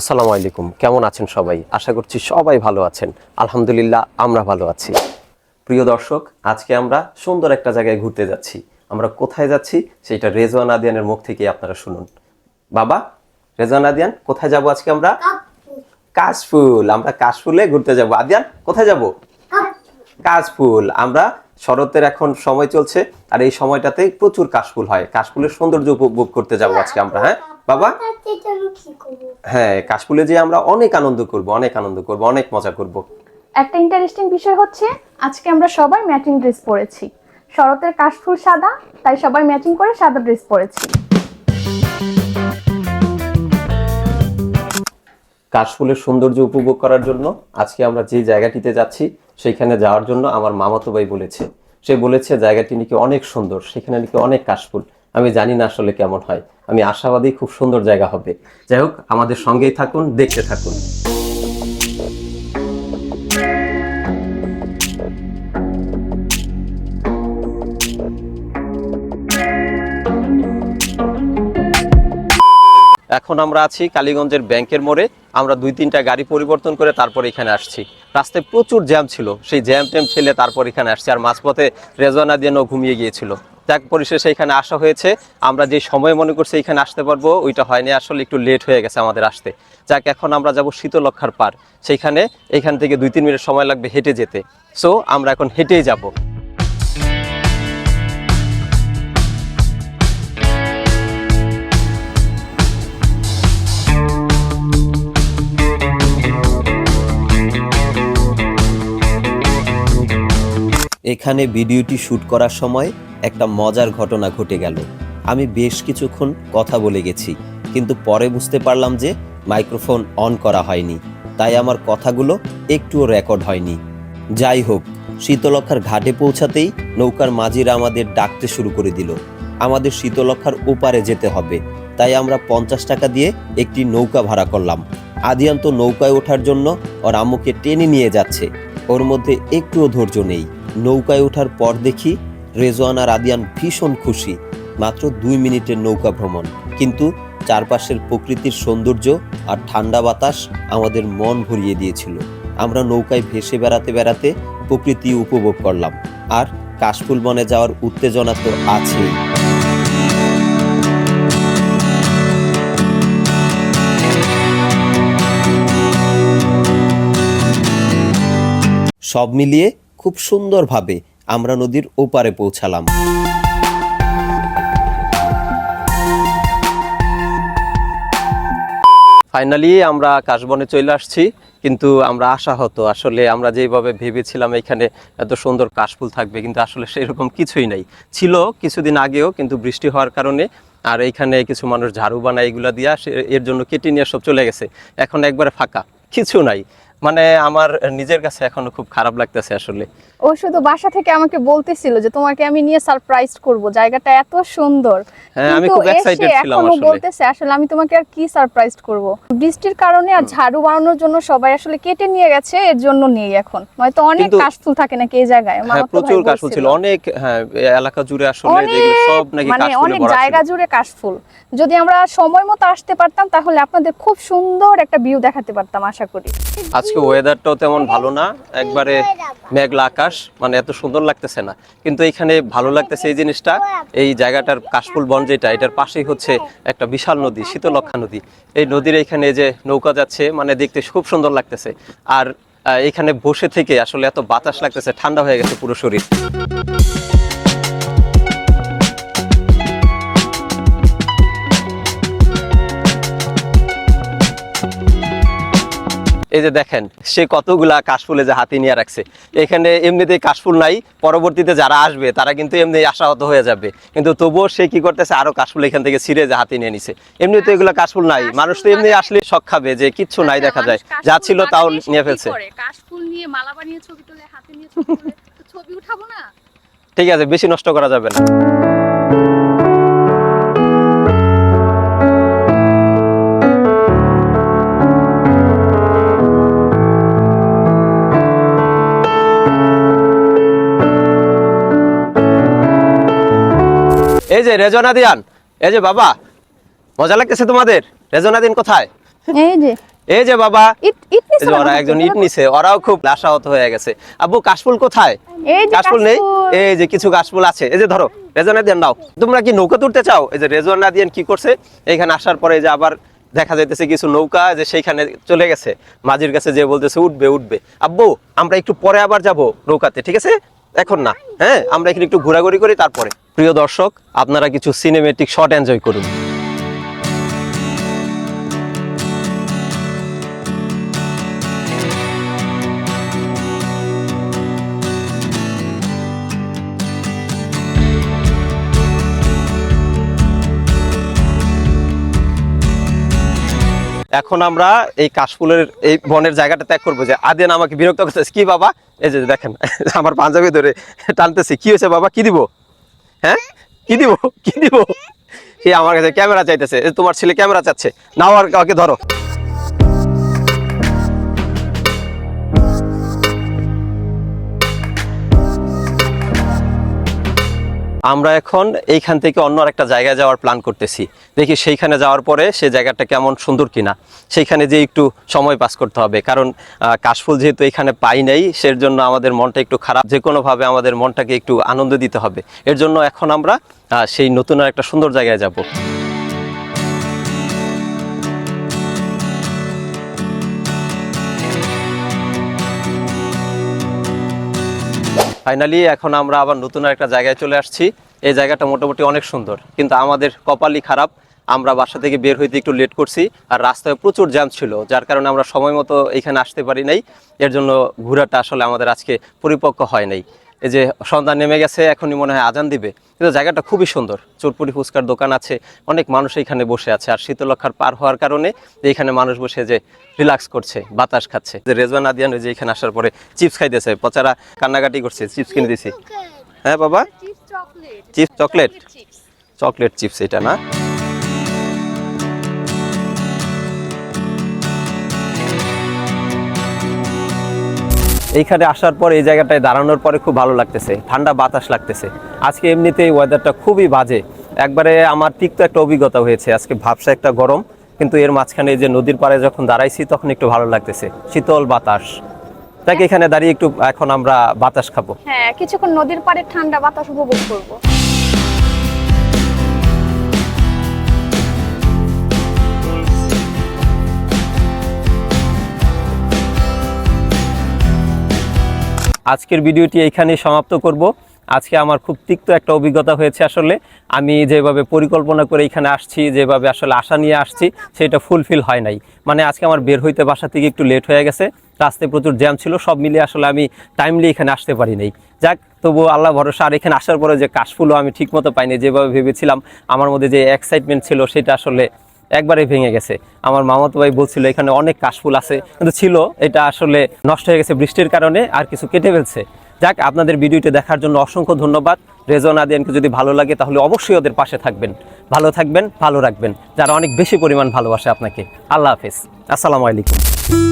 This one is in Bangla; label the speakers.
Speaker 1: আসসালামু আলাইকুম। কেমন আছেন সবাই? আশা করছি সবাই ভালো আছেন। আলহামদুলিল্লাহ আমরা ভালো আছি। প্রিয় দর্শক আজকে আমরা সুন্দর একটা জায়গায় ঘুরতে যাচ্ছি। আমরা কোথায় যাচ্ছি সেটা রেজওয়ান আদিয়ানের মুখ থেকে আপনারা শুনুন। বাবা রেজওয়ান আদিয়ান কোথায় যাব আজকে আমরা? কাশফুল। আমরা কাশফুলে ঘুরতে যাব। আদিয়ান কোথায় যাব? কাশফুল। আমরা শরতের এখন সময় চলছে আর এই সময়টাতে প্রচুর কাশফুল হয়। কাশফুলের সৌন্দর্য উপভোগ করতে যাব আজকে আমরা হ্যাঁ? বাবা? হ্যাঁ কাশফুলে যে আমরা অনেক আনন্দ করব অনেক আনন্দ করব অনেক মজা করব।
Speaker 2: একটা ইন্টারেস্টিং বিষয় হচ্ছে আজকে আমরা সবাই ম্যাচিং ড্রেস পরেছি। শরতের কাশফুল সাদা তাই সবাই ম্যাচিং করে সাদা ড্রেস পরেছি।
Speaker 1: কাশফুলের সৌন্দর্য উপভোগ করার জন্য আজকে আমরা যে জায়গাটিতে যাচ্ছি সেখানে যাওয়ার জন্য আমার মামাতো ভাই বলেছে। সে বলেছে জায়গাটি নাকি অনেক সুন্দর সেখানে নাকি অনেক কাশফুল। আমি জানি না আসলে কেমন হয়। আমি আশাবাদী খুব সুন্দর জায়গা হবে। যাই হোক, আমাদের সঙ্গেই থাকুন, দেখতে থাকুন। এখন আমরা আছি কালীগঞ্জের ব্যাংকের মোড়ে। আমরা দুই তিনটা গাড়ি পরিবর্তন করে তারপর এখানে আসছি। রাস্তায় প্রচুর জ্যাম ছিল। সেই জ্যাম ট্যাম ছেলে তারপর এখানে আসছি। আর মাঝপথে রেজওয়ানা দিয়ে ঘুমিয়ে গিয়েছিল। যাক, পরিশেষে এখানে আসা হয়েছে। আমরা যে সময় মনে করছি এখানে আসতে পারব, ওইটা হয়নি। আসলে একটু লেট হয়ে গেছে আমাদের আসতে। যাক, এখন আমরা যাব শীতলক্ষার পার। সেইখানে এখান থেকে দুই তিন মিনিট সময় লাগবে হেঁটে যেতে। সো আমরা এখন হেঁটেই যাব। এখানে ভিডিওটি শ্যুট করার সময় একটা মজার ঘটনা ঘটে গেল। আমি বেশ কিছুক্ষণ কথা বলে গেছি, কিন্তু পরে বুঝতে পারলাম যে মাইক্রোফোন অন করা হয়নি, তাই আমার কথাগুলো একটুও রেকর্ড হয়নি। যাই হোক, শীতলক্ষার ঘাটে পৌঁছাতেই নৌকার মাঝিরা আমাদের ডাকতে শুরু করে দিল। আমাদের শীতলক্ষার ওপারে যেতে হবে, তাই আমরা পঞ্চাশ টাকা দিয়ে একটি নৌকা ভাড়া করলাম। আদিয়ান্ত নৌকায় ওঠার জন্য ওর আম্মুকে টেনে নিয়ে যাচ্ছে, ওর মধ্যে একটুও ধৈর্য নেই। নৌকায় ওঠার পর দেখি রেজওয়ান আর আদিয়ান ভীষণ খুশি, মাত্র দুই মিনিটের নৌকা ভ্রমণ। কিন্তু চারপাশের প্রকৃতির সৌন্দর্য আর ঠান্ডা বাতাস আমাদের মন ভরিয়ে দিয়েছিল। আমরা নৌকায় ভেসে বেড়াতে বেড়াতে প্রকৃতি উপভোগ করলাম। আর কাশফুল বনে যাওয়ার উত্তেজনা তো আছেই। সব মিলিয়ে খুব সুন্দরভাবে আমরা নদীর ওপারে পৌঁছালাম। ফাইনালি আমরা কাশবনে চলে আসছি, কিন্তু আমরা আশা হতো আসলে আমরা যেভাবে ভেবেছিলাম এখানে এত সুন্দর কাশফুল থাকবে, কিন্তু আসলে সেরকম কিছুই নাই। ছিল কিছুদিন আগেও, কিন্তু বৃষ্টি হওয়ার কারণে, আর এইখানে কিছু মানুষ ঝাড়ু বানায় এগুলা দিয়া এর জন্য কেটে নিয়ে সব চলে গেছে। এখন একবারে ফাঁকা, কিছু নাই। মানে আমার নিজের কাছে এখনও খুব খারাপ লাগতেছে আসলে।
Speaker 2: ও শুধু বাসা থেকে আমাকে বলতেছিল যে তোমাকে আমি নিয়ে সারপ্রাইজ করব জায়গাটা এত সুন্দর।
Speaker 1: হ্যাঁ, আমি খুব
Speaker 2: এসে
Speaker 1: ছিলাম
Speaker 2: এখনও
Speaker 1: আসলে।
Speaker 2: বলতেছে আসলে আমি তোমাকে আর কি সারপ্রাইজ করব? বৃষ্টির কারণে আর ঝাড়ু বানানোর জন্য সবাই আসলে কেটে নিয়ে গেছে এর জন্য নেই এখন। নয়তো অনেক কাশফুল থাকে নাকি এই জায়গায়
Speaker 1: হ্যাঁ প্রচুর কাশফুল ছিল। অনেক হ্যাঁ এলাকা জুড়ে আসলে সব নাকি
Speaker 2: মানে অনেক জায়গা জুড়ে কাশফুল। যদি আমরা সময় মতো আসতে পারতাম তাহলে আপনাদের খুব সুন্দর একটা ভিউ দেখাতে পারতাম আশা করি।
Speaker 1: আজকে ওয়েদারটাও তেমন ভালো না। একবারে মেঘলা আকাশ মানে এত সুন্দর লাগতেছে না। কিন্তু এখানে ভালো লাগতেছে এই জিনিসটা, এই জায়গাটার কাশফুল বন যেটা, এটার পাশেই হচ্ছে একটা বিশাল নদী শীতলক্ষা নদী। এই নদীর এখানে যে নৌকা যাচ্ছে মানে দেখতে খুব সুন্দর লাগতেছে। আর এখানে বসে থেকে আসলে এত বাতাস লাগতেছে, ঠান্ডা হয়ে গেছে পুরো শরীর। এই যে দেখেন সে কতগুলা কাশফুলে যে হাতি নিয়ে রাখছে। এখানে এমনিতেই কাশফুল নাই পরবর্তীতে যারা আসবে তারা কিন্তু এমনি আশাহত হয়ে যাবে। কিন্তু তবুও সে কি করতেছে আরও কাশফুল এখান থেকে ছিঁড়ে যে হাতি নিয়ে নিছে। এমনি তো এগুলো কাশফুল নাই। মানুষ তো এমনি আসলে শখ খাবে যে কিচ্ছু নাই দেখা যায়। যা ছিল তাও নিয়ে ফেলছে।
Speaker 2: কাশফুল নিয়ে মালা বানিয়ে ছবি তুলে হাতে নিয়ে ছবি উঠাবো না?
Speaker 1: ঠিক আছে বেশি নষ্ট করা যাবে না। এই যে রেজনা দিয়ান এই যে বাবা মজা লাগতেছে তোমাদের রেজনা দিন কোথায়
Speaker 2: এই যে
Speaker 1: এই যে বাবা ওরা একজন ইট নিছে ওরাও খুব আশাহত হয়ে গেছে আব্বু কাশফুল কোথায় কাশফুল নেই এই যে কিছু কাশফুল আছে এই যে ধরো রেজনা দিয়ে নাও তোমরা কি নৌকা তুলতে চাও এই যে রেজনা দিয়ে কি করছে এখানে আসার পরে যে আবার দেখা যাইতেছে কিছু নৌকা যে সেইখানে চলে গেছে মাঝির কাছে যে বলতেছে উঠবে উঠবে আব্বু আমরা একটু পরে আবার যাব নৌকাতে ঠিক আছে এখন না হ্যাঁ আমরা এখানে একটু ঘোরাঘুরি করি তারপরে প্রিয় দর্শক, আপনারা কিছু সিনেমেটিক শট এনজয় করুন। এখন আমরা এই কাশফুলের এই বনের জায়গাটা ত্যাগ করব যে আদেন আমাকে বিরক্ত করতেছে, কি বাবা? এই যে দেখেন, আমার পাঞ্জাবি ধরে টানতেছি, কি হয়েছে বাবা? কি দিব? হ্যাঁ? কি দিব? কি দিব? সে আমার কাছে ক্যামেরা চাইতেছে তোমার ছেলে ক্যামেরা চাচ্ছে। নাও আর কাউকে ধরো। আমরা এখন এইখান থেকে অন্য একটা জায়গায় যাওয়ার প্ল্যান করতেছি। দেখি সেইখানে যাওয়ার পরে সে জায়গাটা কেমন, সুন্দর কিনা। সেইখানে যে একটু সময় পাস করতে হবে। কারণ কাশফুল যেহেতু এখানে পাই নাই সের জন্য আমাদের মনটা একটু খারাপ। যে কোনোভাবে আমাদের মনটাকে একটু আনন্দ দিতে হবে। এর জন্য এখন আমরা সেই নতুন আর একটা সুন্দর জায়গায় যাব। ফাইনালি এখন আমরা আবার নতুন একটা জায়গায় চলে আসছি। এই জায়গাটা মোটামুটি অনেক সুন্দর, কিন্তু আমাদের কপালই খারাপ। আমরা বাসা থেকে বের হইতে একটু লেট করছি আর রাস্তায় প্রচুর জ্যাম ছিল, যার কারণে আমরা সময় মতো এখানে আসতে পারি নাই। এর জন্য ঘোরাটা আসলে আমাদের আজকে পরিপক্ক হয় নাই। এই যে সন্ধ্যা নেমে গেছে এখনই মনে হয় আজান দিবে। কিন্তু জায়গাটা খুবই সুন্দর। চোরপুরি ফুচকার দোকান আছে অনেক মানুষ এখানে বসে আছে। আর শীতলক্ষার পার হওয়ার কারণে যে এখানে মানুষ বসে যে রিল্যাক্স করছে বাতাস খাচ্ছে। যে রেজওয়ান আদিয়ান ওই যে এখানে আসার পরে চিপস খাইতেছে পচারা কান্নাকাটি করছে চিপস কিনে দিছি। হ্যাঁ বাবা? চিপস চকলেট চকলেট চিপস এটা না? এইখানে আসার পর এই জায়গাটায় দাঁড়ানোর পরে খুব ভালো লাগতেছে। ঠান্ডা বাতাস লাগতেছে। আজকে এমনিতেই ওয়েদারটা খুবই বাজে। একবারে আমার তিক্ত একটা অভিজ্ঞতা হয়েছে। আজকে ভাবসা একটা গরম, কিন্তু এর মাঝখানে যে নদীর পাড়ে যখন দাঁড়াইছি তখন একটু ভালো লাগতেছে। শীতল বাতাস। তাকে এখানে দাঁড়িয়ে একটু এখন আমরা বাতাস খাব।
Speaker 2: হ্যাঁ কিছুক্ষণ নদীর পাড়ে ঠান্ডা বাতাস উপভোগ করব।
Speaker 1: আজকের ভিডিওটি এইখানেই সমাপ্ত করব। আজকে আমার খুব তিক্ত একটা অভিজ্ঞতা হয়েছে আসলে। আমি যেভাবে পরিকল্পনা করে এখানে আসছি, যেভাবে আসলে আশা নিয়ে আসছি, সেটা ফুলফিল হয় নাই। মানে আজকে আমার বের হইতে বাসা থেকে একটু লেট হয়ে গেছে, রাস্তায় প্রচুর জ্যাম ছিল, সব মিলিয়ে আসলে আমি টাইমলি এখানে আসতে পারি নাই। যাক তবু আল্লাহ ভরসা, আর এখানে আসার পরে যে কাশফুলও আমি ঠিকমতো পাইনি, যেভাবে ভেবেছিলাম, আমার মধ্যে যে এক্সাইটমেন্ট ছিল, সেটা আসলে একবারে ভেঙে গেছে। আমার মামাতো ভাই বলছিল, এখানে অনেক কাশফুল আছে। কিন্তু ছিল, এটা আসলে নষ্ট হয়ে গেছে বৃষ্টির কারণে, আর কিছু কেটে ফেলছে। যাক, আপনাদের ভিডিওটি দেখার জন্য অসংখ্য ধন্যবাদ। রেজন আদিয়ানকে যদি ভালো লাগে, তাহলে অবশ্যই ওদের পাশে থাকবেন। ভালো থাকবেন, ভালো রাখবেন। যারা অনেক বেশি পরিমাণ ভালোবাসে আপনাকে। আল্লাহ হাফিজ। আসসালামু আলাইকুম।